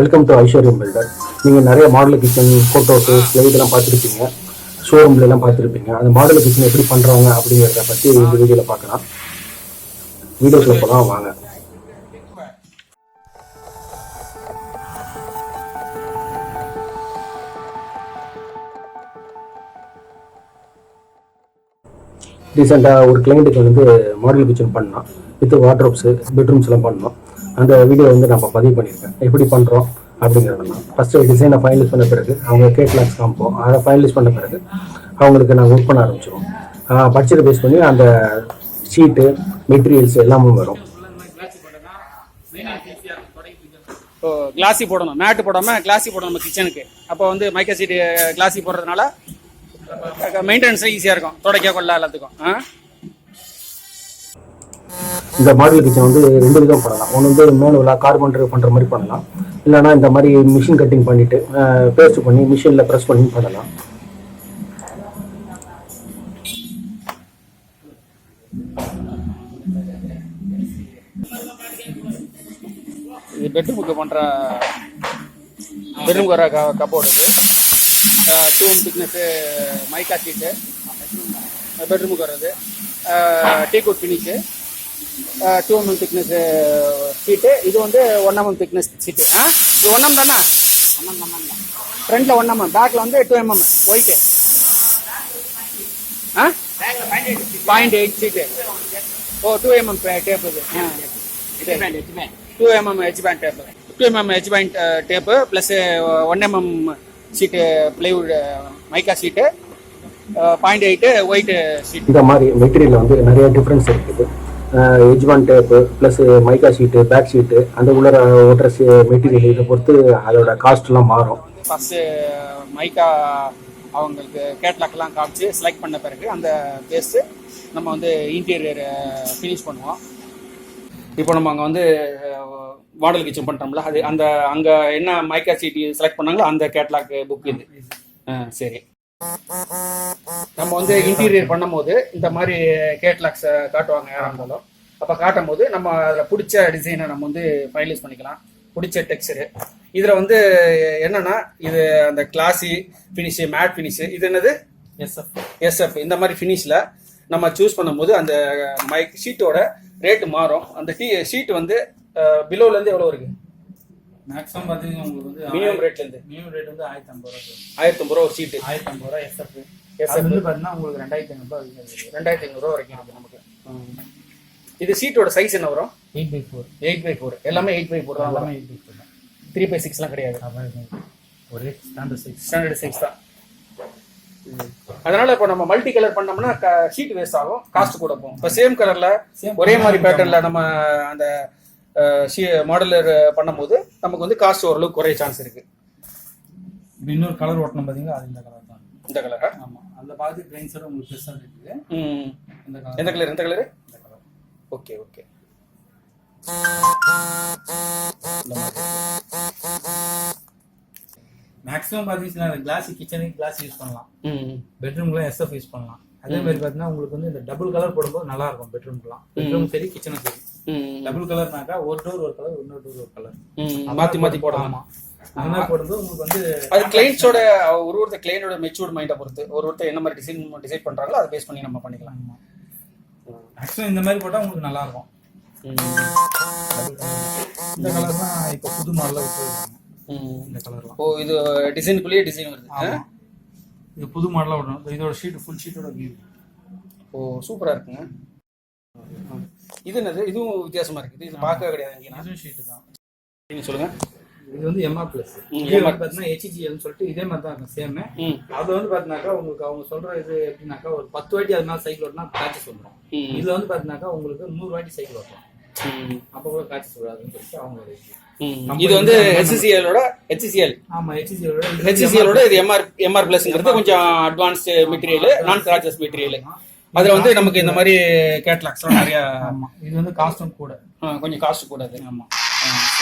Welcome to ஐஸ்வர்யம் filter நீங்கள் நிறைய மாடல் கிச்சன் ஃபோட்டோஸு ஸ்லைடெல்லாம் பார்த்துருப்பீங்க. ஷோரூம்ல எல்லாம் பார்த்துருப்பீங்க. அந்த மாடல் கிச்சன் எப்படி பண்ணுறாங்க அப்படிங்கிறத பற்றி இந்த வீடியோவில் பார்க்கலாம். வீடியோஸில் போகலாம் வாங்க. ரீசெண்டாக ஒரு கிளைண்ட்டுக்கு வந்து மாடல் கிச்சன் பண்ணோம் வித் வாட்ரோப்ஸு பெட்ரூம்ஸ் எல்லாம் பண்ணோம் அந்த வீடியோ வந்து நம்ம பதிவு பண்ணியிருக்கேன். எப்படி பண்ணுறோம் அப்படிங்கிறதெல்லாம் ஃபஸ்ட்டு டிசைனை ஃபைனலைஸ் பண்ண பிறகு அவங்க கேட்லாக்ஸ் காமிப்போம். அதை ஃபைனலைஸ் பண்ண பிறகு அவங்களுக்கு நாங்கள் ஒர்க் பண்ண ஆரம்பிச்சிடுவோம் பட்ஜெட்டை பேஸ் பண்ணி அந்த ஷீட்டு மெட்டீரியல்ஸ் எல்லாமே வரும். இப்போ கிளாஸி போடணும். மேட்டு போடாமல் கிளாஸி போடணும் நம்ம கிச்சனுக்கு அப்போ வந்து மைக்கா சீட்டு கிளாஸி போடுறதுனால மெயின்டெனன்ஸ் ஈஸியாக இருக்கும். துடைக்க கொள்ள எல்லாத்துக்கும். ஆ? இந்த மாடல் கிச்சன் வந்து ரெண்டு விதம் பண்ணலாம். ஒன்று வந்து மேனுவலாக கார்பன்டர் பண்ணுற மாதிரி பண்ணலாம். இல்லைன்னா இந்த மாதிரி மிஷின் கட்டிங் பண்ணிவிட்டு பேஸ்ட் பண்ணி மிஷினில் ப்ரெஸ் பண்ணி பண்ணலாம். இது பெட்ரூமுக்கு பண்ணுற பெட்ரூமுக்கு வர க cupboard two M thickness mica sheet பெட்ரூமுக்கு வர்றது. Tea good finish two MM thickness sheet இது வந்து ஒன் எம்எம் திக்னஸ் சீட்டு ஆ இது ஒன் எம் தானே? ஃப்ரண்ட்டில் ஒன் எம்எம் பேக்கில் வந்து டூ எம்எம் ஒயிட்டு ஆ? பாயிண்ட் எயிட் சீட்டு ஓ டூ எம்எம் டேப் இது two MM edge band tape two MM edge band tape plus one MM sheet plywood mica sheet point eight white sheet இந்த மாதிரி material வந்து நிறைய difference இருக்குது. Edge tape plus mica sheet back sheet அந்த உள்ள ஓட்டுற material இதை பொறுத்து அதோட காஸ்ட்லாம் மாறும். ஃபஸ்ட்டு மைக்கா அவங்களுக்கு கேட்லாக்லாம் காமிச்சு செலக்ட் பண்ண பிறகு அந்த பேஸ்ட்டு நம்ம வந்து இன்டீரியர் ஃபினிஷ் பண்ணுவோம். இப்போ நம்ம அங்கே வந்து மாடல் கிச்சன் பண்ணுறோம்ல அது அந்த அங்கே என்ன மைக்கா சீட்டி செலக்ட் பண்ணாங்களோ அந்த கேட்லாக் புக் இது. ஆ சரி. நம்ம வந்து இன்டீரியர் பண்ணும்போது இந்த மாதிரி கேட்லாக்ஸை காட்டுவாங்க யாராக இருந்தாலும். அப்போ காட்டும் போது நம்ம அதில் பிடிச்ச டிசைனை நம்ம வந்து ஃபைனலைஸ் பண்ணிக்கலாம். பிடிச்ச டெக்ஸ்சரு இதில் வந்து என்னன்னா இது அந்த கிளாஸி ஃபினிஷு மேட் ஃபினிஷு இது என்னது? எஸ்எஃப் எஸ்எஃப் இந்த மாதிரி ஃபினிஷில் நம்ம சூஸ் பண்ணும்போது அந்த மைக் ஷீட்டோட ரேட்டு மாறும். அந்த டீ ஷீட் வந்து பிலோலேருந்து எவ்வளோ இருக்குது மேக்ஸிமம் பார்த்தீங்கன்னா உங்களுக்கு வந்து மினிமம் ரேட்லேருந்து மினிமம் ரேட் வந்து ஆயிரத்தி ஐம்பது ரூபா ஆயிரத்தி ஐம்பது ரூபா ஒரு சீட்டு ஆயிரத்தி ஐம்பது ரூபா எஸ்எஃப். அது வந்து பார்த்தீங்கன்னா உங்களுக்கு ரெண்டாயிரத்தி ஐநூறுபா வருது ரெண்டாயிரத்தி ஐநூறுரூவா வரைக்கும் இருக்கு நமக்கு. இது சீட்டோட சைஸ் என்ன வரும்? Eight by four eight by four எல்லாமே எயிட் பை ஃபோர் தான் எல்லாமே eight by four three by சிக்ஸ்லாம் கிடையாது. ஒரே ஸ்டாண்டர்ட் சைஸ் ஸ்டாண்டர்ட் சைஸ் தான். அதனால இப்போ நம்ம மல்டி கலர் பண்ணோம்னா ஷீட் வேஸ்ட் ஆகும். காஸ்ட் கூட போகும். இப்போ சேம் கலர்ல ஒரே மாதிரி பேட்டர்ன்ல நம்ம அந்த மாடலர் பண்ணும்போது நமக்கு வந்து காஸ்ட் ஓரளவுக்கு குறைய சான்ஸ் இருக்கு. இன்னொரு கலர் ஓட்டணும் பார்த்தீங்களா அது இந்த கலர் தான். இந்த கலரா ஆமாம் அந்த பாதி பிளைன்ஸோட உங்களுக்கு பெருசாக இருக்குது இந்த கலர் எந்த கலர் எந்த கலர் இந்த கலர் ஓகே ஓகே. மேக்ஸிமம் பார்த்தீங்கன்னா கிளாஸ் கிச்சனுக்கு கிளாஸ் யூஸ் பண்ணலாம். பெட்ரூம்க்குலாம் எஸ்எஃப் யூஸ் பண்ணலாம். அதே மாதிரி பார்த்தீங்கன்னா உங்களுக்கு வந்து இந்த டபுள் கலர் போடும்போது நல்லா இருக்கும் பெட்ரூம்க்குலாம் பெட்ரூம் சரி கிச்சனும் சரி. டபுள் கலர்னாக்கா ஒரு டோர் ஒரு கலர் இன்னொரு டோர் ஒரு கலர். ம். மாற்றி மாற்றி போடலாம் அது கிளைண்ட்ஸோட ஒரு ஒருத்தர் கிளைண்டோட மெச்சூர்ட் மைண்டை பொறுத்து. ஒரு ஒருத்தர் என்ன மாதிரி டிசைன் டிசைட் பண்றாங்களோ அதை பேஸ் பண்ணி நம்ம பண்ணிக்கலாம். மேக்ஸிமம் இந்த மாதிரி போட்டா உங்களுக்கு நல்லா இருக்கும் இந்த கலர் தான் இப்போ புது மாடலில் விட்டுருக்காங்க. ம். இந்த கலர்லாம் ஓ இது டிசைனுக்குள்ளேயே டிசைன் வருது. இது புது மாடலாக விடணும். இதோட ஷீட் ஃபுல் ஷீட்டோட வியூ ஓ சூப்பரா இருக்குங்க. இது என்னது? இதுவும் வித்தியாசமா இருக்குது. இது பார்க்கவே கிடையாது ஷீட்டு தான். நீங்க சொல்லுங்க. இது வந்து எம்ஆர் பிளஸ் இது வந்து பார்த்தீங்கன்னா ஹெச்ஜிஎல்னு சொல்லிட்டு இதே மாதிரி தான் இருக்கும் சேம் அது வந்து பார்த்தீங்கன்னாக்கா உங்களுக்கு அவங்க சொல்ற இது எப்படின்னாக்கா ஒரு பத்து வாட்டி அது மேலே சைக்கிள் ஓட்டினா காய்ச்சி சொல்லுவோம் ம். இதுல வந்து பார்த்தீங்கன்னாக்கா உங்களுக்கு நூறு வாட்டி சைக்கிள் ஓட்டலாம். அப்போ கூட காய்ச்சி சொல்லாதுன்னு சொல்லிட்டு அவங்க இது. வந்து ஹெச்சிசிஎலோட ஹெச்சிசிஎல் ஆமா ஹெச்ஜிஎலோட ஹெச்சிசிஎலோட இது எம்ஆர் எம்ஆர் பிளஸ்ங்கிறது கொஞ்சம் advanced material non scratches material அதுல வந்து நமக்கு இந்த மாதிரி கேட்லாக்ஸ்லாம் நிறைய ஆமா. இது வந்து காஸ்டும் கூட. கொஞ்சம் காஸ்ட் கூடாது ஆமா.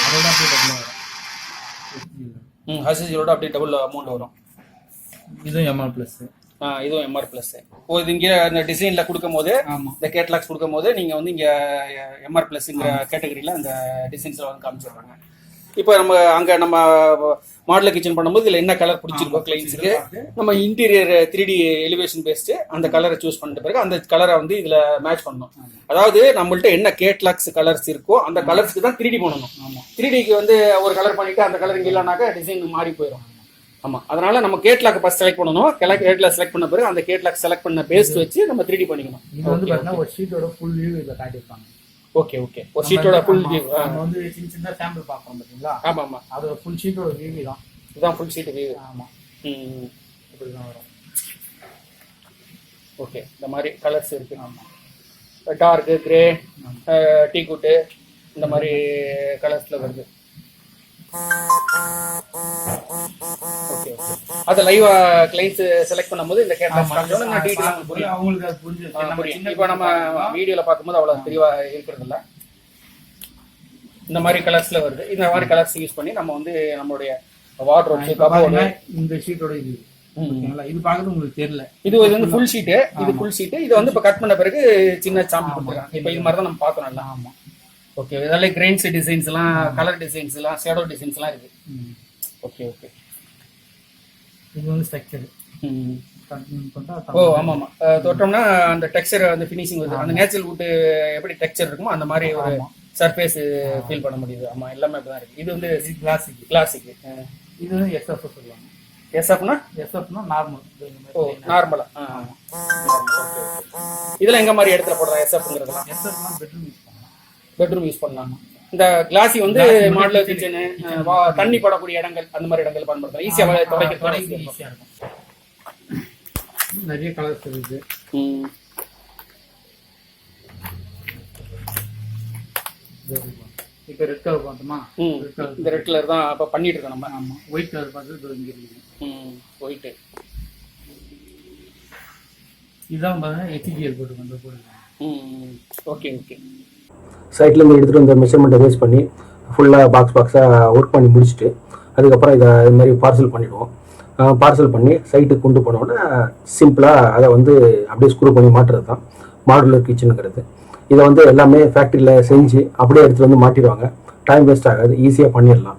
அதோட அப்படியே டபுள் வரும். ம் ஹெச்சிசிஎலோட அப்படியே டபுள் அமௌண்ட் வரும். இதுவும் எம்ஆர் பிளஸ் ஆ, இதுவும் எம்ஆர் பிளஸ் ஓ இது இங்கே அந்த டிசைன்ல கொடுக்கும் போது இந்த கேட்லாக்ஸ் கொடுக்கும் போது நீங்க வந்து இங்க எம்ஆர் பிளஸ்ங்கிற கேட்டகரியில அந்த டிசைன்ஸ்ல வந்து காமிச்சிடுறாங்க. இப்போ நம்ம அங்க நம்ம மாடல் கிச்சன் பண்ணும்போது இதுல என்ன கலர் பிடிச்சிருக்கோ கிளைண்ட்ஸுக்கு நம்ம interior three D elevation based அந்த கலரை சூஸ் பண்ணிட்ட பிறகு அந்த கலரை வந்து இதுல மேட்ச் பண்ணணும். அதாவது நம்மள்ட்ட என்ன கேட்லாக்ஸ் கலர்ஸ் இருக்கோ அந்த கலர்ஸ்க்கு தான் த்ரீ டி பண்ணணும் த்ரீ டிக்கு வந்து ஒரு கலர் பண்ணிட்டு அந்த கலர் இங்க இல்லைனாக்கா டிசைன் மாறி போயிடும் ஆமா. அதனால நம்ம கேட்லாக் ஃபர்ஸ்ட் செலக்ட் பண்ணணும். கேட்லாக் செலக்ட் பண்ண பிறகு அந்த கேட்லாக் செலக்ட் பண்ண பேஸ்ட் வச்சு நம்ம த்ரீ டி பண்ணிக்கணும். இது வந்து பாத்தீங்கன்னா ஒரு ஷீட்டோட ஃபுல் வியூ இதுல காட்டியிருப்பாங்க. ஓகே ஓகே ஒரு ஷீட்டோட ஃபுல் வியூ நம்ம வந்து சின்ன சின்ன சாம்பிள் பார்ப்போம் பாத்தீங்களா ஆமா ஆமா அதோட ஃபுல் ஷீட்டோட வியூ தான் இதுதான் ஃபுல் ஷீட் வியூ ஆமா. ம். இப்படி தான் வரும். ஓகே இந்த மாதிரி கலர்ஸ் இருக்கு. ஆமா. Torque grey. டீ குட்டு இந்த மாதிரி கலர்ஸ்ல வருது. அது லைவா கிளைண்ட்ஸ் செலக்ட் பண்ணும்போது இந்த நான் டீட்டெயில் புரியும். அவங்களுக்கு அது நம்ம இப்போ வீடியோல பார்க்கும்போது அவ்வளவு தெளிவா இருக்கிறது இல்ல இந்த மாதிரி கலர்ஸ்ல வருது. இந்த மாதிரி கலர்ஸ் யூஸ் பண்ணி நம்ம வந்து நம்மளுடைய பாத்தீங்கன்னா இந்த ஷீட்டோட இது. இது பார்க்கறது உங்களுக்கு தெரியல. இது இது வந்து ஃபுல் ஷீட்டு இது ஃபுல் ஷீட்டு இது வந்து இப்போ கட் பண்ண பிறகு சின்ன சாம்பி கொடுத்துருக்காங்க. இப்போ இது மாதிரி தான் நம்ம பார்த்தோம் நல்லா ஆமா. ஓகே இதெல்லாம் கிரெயின்ஸ் டிசைன்ஸ் எல்லாம் கலர் டிசைன்ஸ் எல்லாம் ஷேடோ டிசைன்ஸ் எல்லாம் இருக்கு. ஓகே ஓகே இது வந்து ஸ்ட்ரக்சர் ஓ ஆமா ஆமா தொட்டோம்னா அந்த டெக்ஸ்சர் அந்த ஃபினிஷிங் வருது அந்த நேச்சுரல் வுட் எப்படி டெக்ஸ்சர் இருக்குமோ அந்த மாதிரி ஒரு சர்ஃபேஸ் ஃபீல் பண்ண முடியுது. ஆமா எல்லாமே அப்படிதான் இருக்கு. இது வந்து கிளாசிக் கிளாசிக் இது வந்து எஸ்எஃப் சொல்லுவாங்க. எஸ்எஃப்னா எஸ்எஃப்னா நார்மல் ஓ நார்மலா இதெல்லாம் எங்க மாதிரி இடத்துல போடுறோம் எஸ்எஃப்ங்கிறதுலாம் எஸ்எஃப்னா பெட்ரூம் யூஸ் பண்ணலாம். பெட்ரூம் யூஸ் பண்ணலாம். இந்த கிளாசி வந்து மாடலர் கிச்சனு தண்ணி படக்கூடிய இடங்கள் அந்த மாதிரி இடங்கள் பயன்படுத்தலாம். ஈஸியா துடைக்க தொடைக்கு துடைக்க ஈஸியா இருக்கும். நிறைய கலர்ஸ் இருக்கு ம். இப்போ ரெட் கலர் பார்த்தோமா? இந்த ரெட் கலர் தான் இப்போ பண்ணிட்டு இருக்கோம் நம்ம. ஆமா. ஒயிட் கலர் பார்த்து இங்க இருக்குது ம் ஒயிட்டு இதுதான் பாருங்க ஹெச்டிஎல் போட்டு வந்து ம். Okay okay. சைட்லேருந்து எடுத்துகிட்டு இந்த வந்த மெஷர்மெண்ட்டை பேஸ் பண்ணி ஃபுல்லாக பாக்ஸ் பாக்ஸாக ஒர்க் பண்ணி முடிச்சுட்டு அதுக்கப்புறம் இதை இது மாதிரி பார்சல் பண்ணிவிடுவோம் பார்சல் பண்ணி சைட்டுக்கு கொண்டு போனோன்னா சிம்பிளாக அதை வந்து அப்படியே ஸ்க்ரூ பண்ணி மாட்டுறது தான். மாடுலர் கிச்சனுங்கிறது இதை வந்து எல்லாமே ஃபேக்ட்ரியில் செஞ்சு அப்படியே எடுத்துகிட்டு வந்து மாட்டிடுவாங்க. டைம் வேஸ்ட் ஆகாது. ஈஸியாக பண்ணிடலாம்.